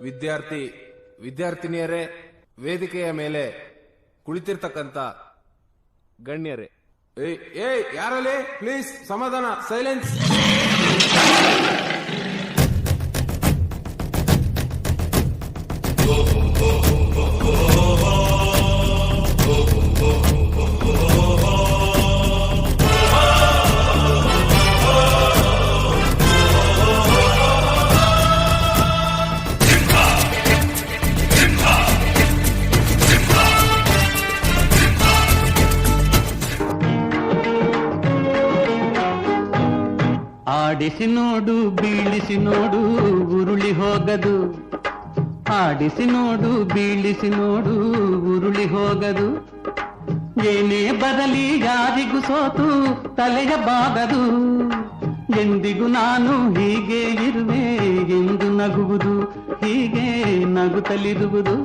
ವಿದ್ಯಾರ್ಥಿ ವಿದ್ಯಾರ್ಥಿನಿಯರೇ ವೇದಿಕೆಯ ಮೇಲೆ ಕುಳಿತಿರ್ತಕ್ಕಂಥ ಗಣ್ಯರೇ. ಏಯ್ ಏಯ್ ಯಾರಲ್ಲಿ? ಪ್ಲೀಸ್ ಸಮಾಧಾನ ಸೈಲೆನ್ಸ್. ಆಡಿಸಿ ನೋಡು, ಬೀಳಿಸಿ ನೋಡು, ಉರುಳಿ ಹೋಗದು. ಆಡಿಸಿ ನೋಡು, ಬೀಳಿಸಿ ನೋಡು, ಉರುಳಿ ಹೋಗದು. ಏನೇ ಬರಲಿ, ಯಾರಿಗೂ ಸೋತು, ತಲೆಯ ಬಾಗದು ಎಂದಿಗೂ ನಾನು ಹೀಗೆ ಇರುವೆ, ಎಂದು ನಗುವುದು, ಹೀಗೆ ನಗುತ್ತಲಿರುವುದು.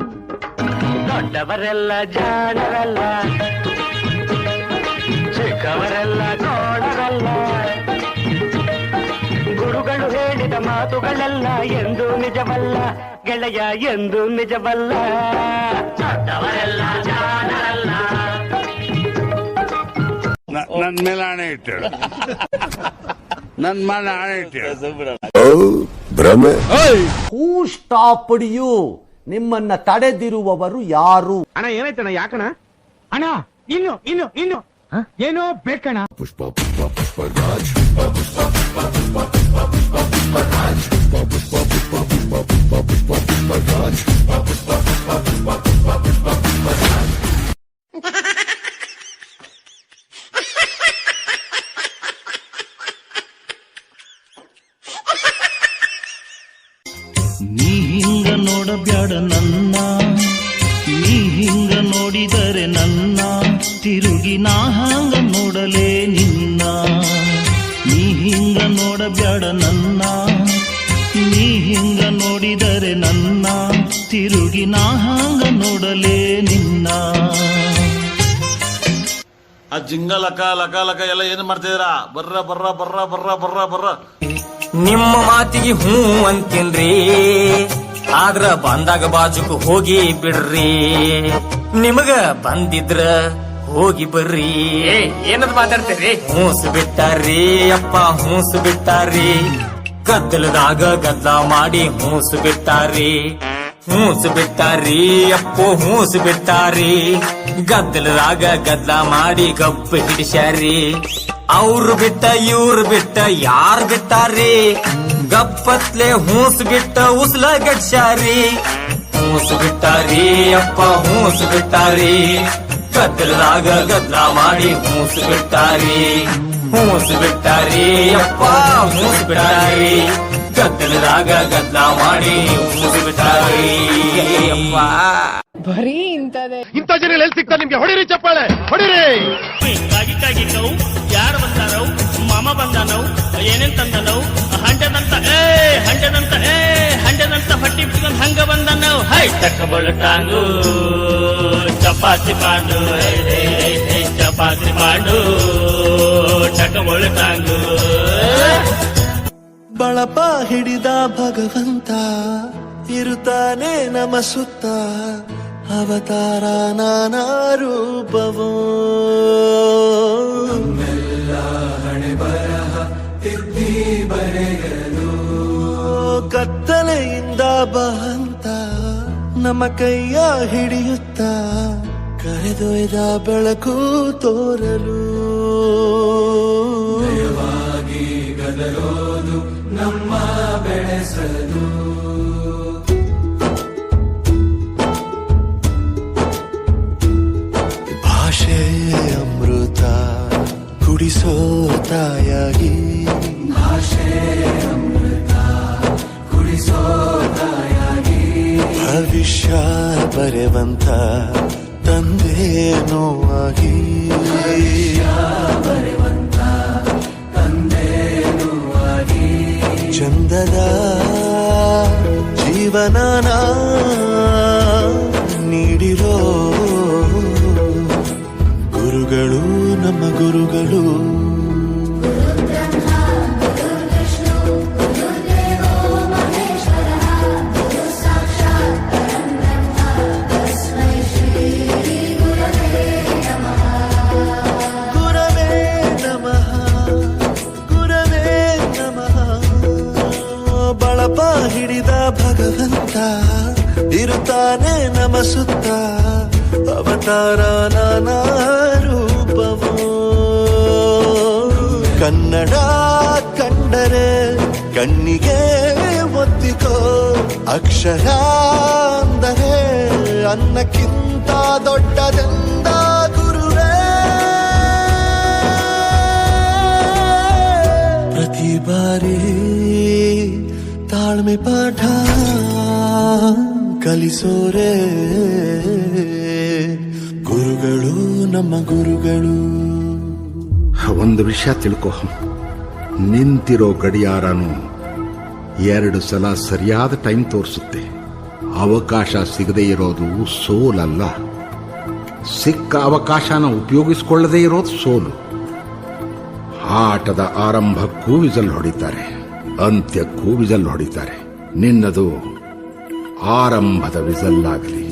ದೊಡ್ಡವರೆಲ್ಲ ಜಾಣರಲ್ಲ, ಚಿಕ್ಕವರೆಲ್ಲ ನೋಡರಲ್ಲ. ಮಾತುಗಳೆಲ್ಲ ಎಂದು ನಿಜವಲ್ಲ ಗೆಳೆಯ ಎಂದು ನಿಜವಲ್ಲ. ನನ್ ಮೇಲೆ ಹಣೆ ಇಟ್ಟು ನನ್ ಮೇಲೆ ಹಣೆ ಇಟ್ಟು ಯು ನಿಮ್ಮನ್ನ ತಡೆದಿರುವವರು ಯಾರು? ಅಣ್ಣ ಏನಾಯ್ತಣ್ಣ ಯಾಕಣ ಅಣ್ಣ ಇನ್ನು ಇನ್ನು ಇನ್ನು. ಏನೋ ಬೇಕಣ್ಣ. ಪುಷ್ಪ ಪುಷ್ಪ ಪುಷ್ಪ ರಾಜ್. ನೀ ನೋಡಬ್ಯಾಡ ನನ್ನ. ನೀ ಹಿಂಗ ನೋಡಿದರೆ ನನ್ನ. ತಿರುಗಿ ನಾ ಹಂಗ ನೋಡಲೇ ನಿನ್ನ. ನೀ ಹಿಂಗ ನೋಡಬೇಡ ನನ್ನ. ನೀ ಹಿಂಗ ನೋಡಿದರೆ ನನ್ನ. ತಿರುಗಿ ನಾ ಹಂಗ ನೋಡಲೇ ನಿನ್ನ. ಆ ಜಿಂಗ ಲಕ ಲಕ ಲಕ ಎಲ್ಲ ಏನ್ ಮಾಡ್ತಿದ್ದೀರಾ? ಬರ್ರ ಬರ್ರ ಬರ್ರ ಬರ್ರ ಬರ್ರ ಬರ್ರ. ನಿಮ್ಮ ಮಾತಿಗೆ ಹ್ಞೂ ಅಂತೇನ್ರಿ. ಆದ್ರ ಬಂದಾಗ ಬಾಜುಕ್ ಹೋಗಿ ಬಿಡ್ರಿ. ನಿಮಗ ಬಂದಿದ್ರ ಹೋಗಿ ಬರ್ರಿ. ಏನದ್ ಮಾತಾಡ್ತೀರಿ ಹೂಸ್ ಬಿಟ್ಟಾರಿ ಅಪ್ಪ ಹೂಸ್ ಬಿಟ್ಟಾರಿ ಗದ್ದಲದಾಗ ಗದ್ದಲ ಮಾಡಿ ಹೂಸ್ ಬಿಟ್ಟಾರಿ ಹೂಸ್ ಬಿಟ್ಟಾರಿ ಅಪ್ಪು ಹೂಸ್ ಬಿಟ್ಟಾರಿ ಗದ್ದಲದಾಗ ಗದ್ದಲ ಮಾಡಿ ಗಪ್ಪ ಹಿಡಿಸ್ಯಾರಿ ಅವ್ರು ಬಿಟ್ಟ ಇವ್ರು ಬಿಟ್ಟ ಯಾರ್ ಬಿಟ್ಟಾರಿ ಗಪ್ಪತ್ಲೆ ಹೂಸ್ ಬಿಟ್ಟ ಉಸ್ಲ ಗಡ್ಸ್ಯಾರಿ ಹೂಸ್ ಬಿಟ್ಟಾರಿ ಅಪ್ಪ ಹೂಸ್ ಬಿಟ್ಟಾರಿ ಗದ್ದಲದಾಗ ಗದ್ದಲ ಮಾಡಿ ಹೂಸ್ ಬಿಟ್ಟಾರಿ ಹೂಸ್ ಬಿಟ್ಟಾರಿ ಅಪ್ಪ ಹೂಸ್ ಬಿಟ್ಟಾರಿ ಗದ್ದಲದಾಗ ಗದ್ದಲ ಮಾಡಿ ಹೂಸ್ ಬಿಟ್ಟಾರಿ ಅಪ್ಪ ಬರೀ ಇಂಥದೇ ಇಂಥ ಜನ ಎಲ್ಲಿ ಸಿಗ್ತಾರೆ ನಿಮ್ಗೆ? ಹೊಡಿರಿ ಚಪ್ಪಾಳೆ ಹೊಡಿರಿ. ಕಾಗಿ ಕಾಗಿ ನೋವು ಯಾರು ಬಂದಾರವು ಮಾಮ ಬಂದಾನವು ಏನೇನ್ ತಂದನವು? ಹಂಡದಂತ ಏ ಹಂಡದಂತ ಏ ಹಂಡದಂತ ಹೊಟ್ಟಿ ಬಿಟ್ಕೊಂಡ್ ಹಂಗ ಬಂದನವ್ ಹೈ. ತಕ್ಕ ಟಾಂಗು ಚಪಾತಿ ಮಾಡು ಚಪಾತಿ ಮಾಡು ಟಕ ಟಾಂಗು ಬಳಪ ಹಿಡಿದ ಭಗವಂತ ಇರುತ್ತಾನೆ ನಮ ಸುತ್ತ. ಅವತಾರ ನಾನಾ ರೂಪವೋ. ಕತ್ತಲೆಯಿಂದ ಬಹಂತ ನಮ್ಮ ಕೈಯ ಹಿಡಿಯುತ್ತ ಕರೆದೊಯ್ದ ಬೆಳಕು ತೋರಲು. ನಮ್ಮ ಭಾಷೆ ಅಮೃತ ಕುಡಿಸೋ ತಾಯಾಗಿ. ಭಾಷೆ ಭವಿಷ್ಯ ಬರೆವಂತ ತಂದೇನೋ ಆಗಿ. ಚಂದದ ಜೀವನನ ನೀಡಿರೋ ಗುರುಗಳು ನಮ್ಮ ಗುರುಗಳು. ಭಗವಂತ ಇರುತ್ತಾನೆ ನಮ ಸುತ್ತ. ಅವತಾರ ನಾನಾ ಕನ್ನಡ ಕಂಡರೆ ಕಣ್ಣಿಗೆ ಒತ್ತಿಕೋ ಅಕ್ಷರ ಅಂದರೆ ಅನ್ನಕ್ಕಿಂತ ದೊಡ್ಡದೆಂದ ಗುರುವೇ. ಪ್ರತಿ ಬಾರಿ ತಾಳ್ಮೆ ಪಾಠ ಕಲಿಸೋರೆ. ಗುರುಗಳು, ನಮ್ಮ ಗುರುಗಳು. ಒಂದು ವಿಷಯ ತಿಳ್ಕೊ. ನಿಂತಿರೋ ಗಡಿಯಾರನು ಎರಡು ಸಲ ಸರಿಯಾದ ಟೈಮ್ ತೋರಿಸುತ್ತೆ. ಅವಕಾಶ ಸಿಗದೇ ಇರೋದು ಸೋಲಲ್ಲ. ಸಿಕ್ಕ ಅವಕಾಶನ ಉಪಯೋಗಿಸಿಕೊಳ್ಳದೇ ಇರೋದು ಸೋಲು. ಆಟದ ಆರಂಭಕ್ಕೂ ವಿಜಲ್ ಹೊಡಿತಾರೆ. ಅಂತ್ಯಕ್ಕೂ ವಿಜಲ್ ಹೊಡಿತಾರೆ. ನಿನ್ನದು ಆರಂಭದ ವಿಜಲ್ ಆಗಲಿ